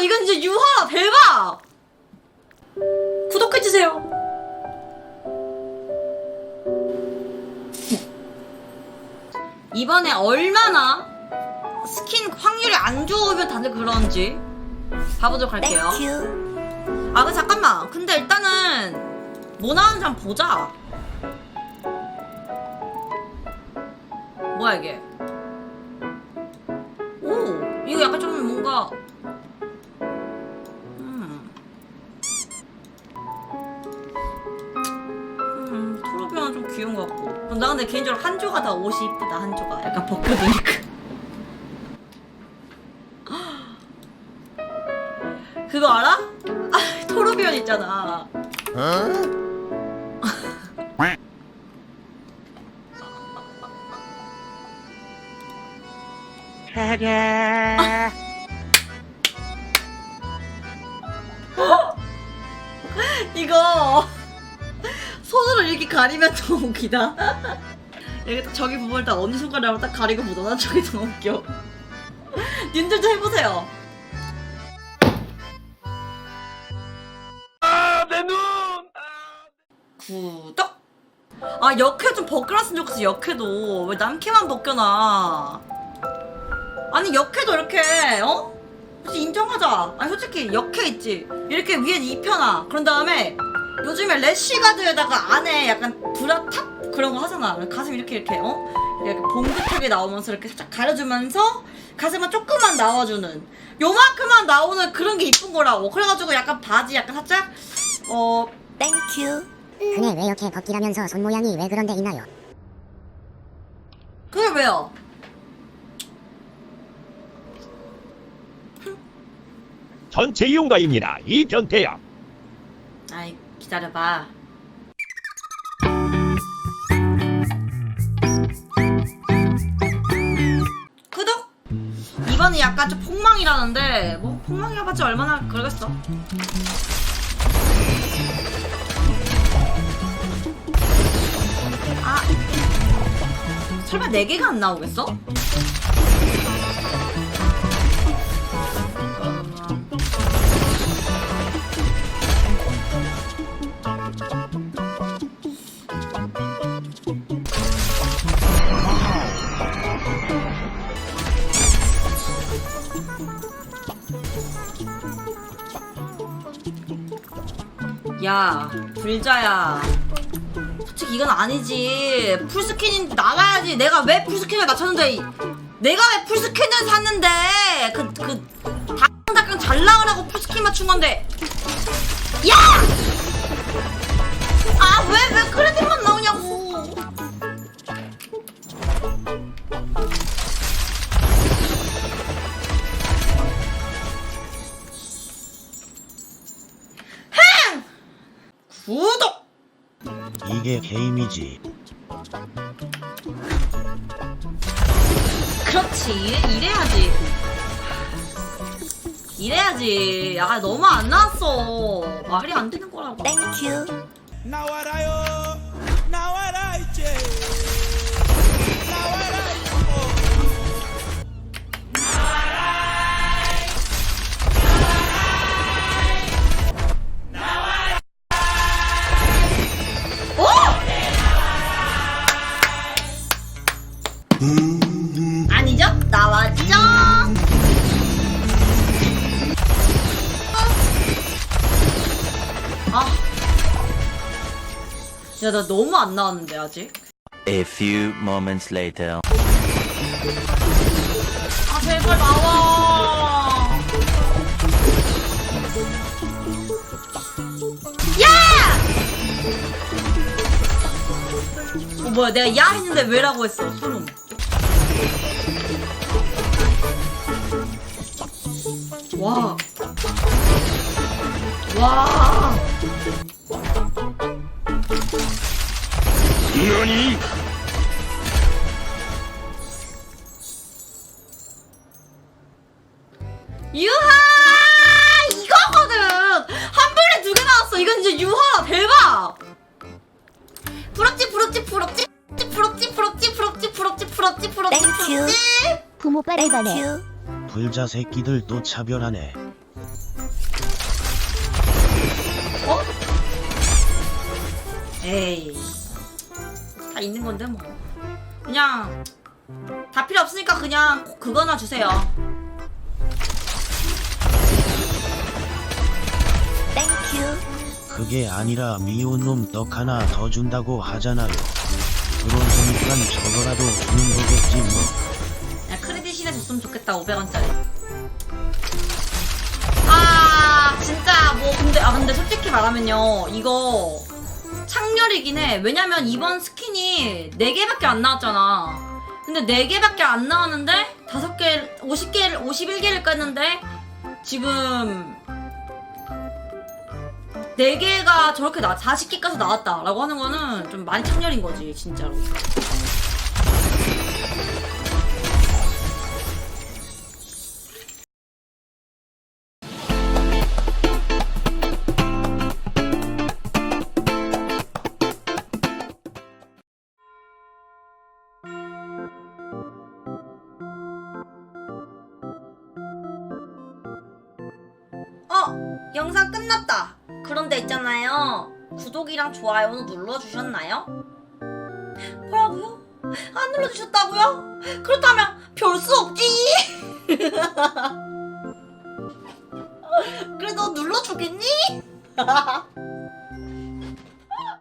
미쳤어 이건 진짜 유화 대박! 구독해주세요. 이번에 얼마나 스킨 확률이 안 좋으면 다들 그런지 봐보도록 할게요. 아 그 잠깐만. 근데 일단은 뭐 나오는지 한번 보자. 뭐야 이게? 오 이거 약간 좀 뭔가 귀여운 것 같고. 나 근데 개인적으로 한조가 다 옷이 이쁘다. 한조가 약간 벗겨두니까. 그거 알아? 아, 토르비언 있잖아. 이거 손으로 이렇게 가리면 더 웃기다. 이렇게 딱 저기 부분을 딱 언니 손가락으로 딱 가리고 묻어놔 저기 더 웃겨. 님들도 해보세요. 구독! 아 역해 좀 벗겨놨으면 좋겠어 역해도 왜 남캐만 벗겨놔 아니 역해도 이렇게 어? 인정하자 아니 솔직히 역해 있지 이렇게 위에 입혀놔 그런 다음에 요즘에 래쉬가드에다가 안에 약간 브라탑 그런 거 하잖아 가슴 이렇게 이렇게 어? 이렇게 봉긋하게 나오면서 이렇게 살짝 가려주면서 가슴만 조금만 나와주는 요만큼만 나오는 그런 게 이쁜 거라고 그래가지고 약간 바지 약간 살짝 어 땡큐. 근데 왜 이렇게 벗기라면서 손 모양이 왜 그런데 있나요? 그게 왜요? 전체 이용가입니다. 이 변태야. 아이 기다려봐 구독! 이번에 약간 좀 폭망이라는데 뭐 폭망이라봤자 얼마나 그러겠어 아 설마 4개가 안 나오겠어? 야 불자야. 솔직히 이건 아니지. 풀스킨인 나가야지. 내가 왜 풀스킨을 맞췄는데 이- 내가 왜 풀스킨을 샀는데? 그 그 당당당 잘 나오라고 풀스킨 맞춘 건데. 야! 이게 게임이지. 그렇지. 이래 야지. 이래야지. 아 너무 안 나왔어. 말이 안 되는 거라고. 땡큐. 나와라요 야, 나 너무 안 나왔는데, 아직? A few moments later. 아, 제발 나와! 야! 어, 뭐야, 내가 야 했는데 왜라고 했어, 소름. 와. 와. 너니? 유하! 이거거든! 한 번에 두 개 나왔어! 이건 진짜 유하! 대박! 부럽지, 부럽지, 부럽지? 부럽지, 부럽지, 부럽지, 부럽지, 부럽지, 부럽지. 부럽지? 부모 땡큐. 불자 새끼들 또 차별하네. 어? 에이 다 있는 건데 뭐 그냥 다 필요 없으니까 그냥 그거나 주세요 땡큐. 그게 아니라 미운 놈 떡 하나 더 준다고 하잖아요. 그러니까 저거라도 주는 거겠지 뭐. 야 크레딧이나 줬으면 좋겠다 500원짜리 아 진짜 뭐 근데 아 근데 솔직히 말하면요 이거 창렬이긴 해. 왜냐면 이번 스킨이 4개밖에 안 나왔잖아. 근데 4개밖에 안 나왔는데 5개 50개를 51개를 깠는데 지금 4개가 저렇게 나 40개 까서 나왔다라고 하는 거는 좀 많이 창렬인 거지 진짜로 영상 끝났다. 그런데 있잖아요. 구독이랑 좋아요는 눌러주셨나요? 뭐라고요? 안 눌러주셨다고요? 그렇다면 별 수 없지. 그래도 눌러주겠니?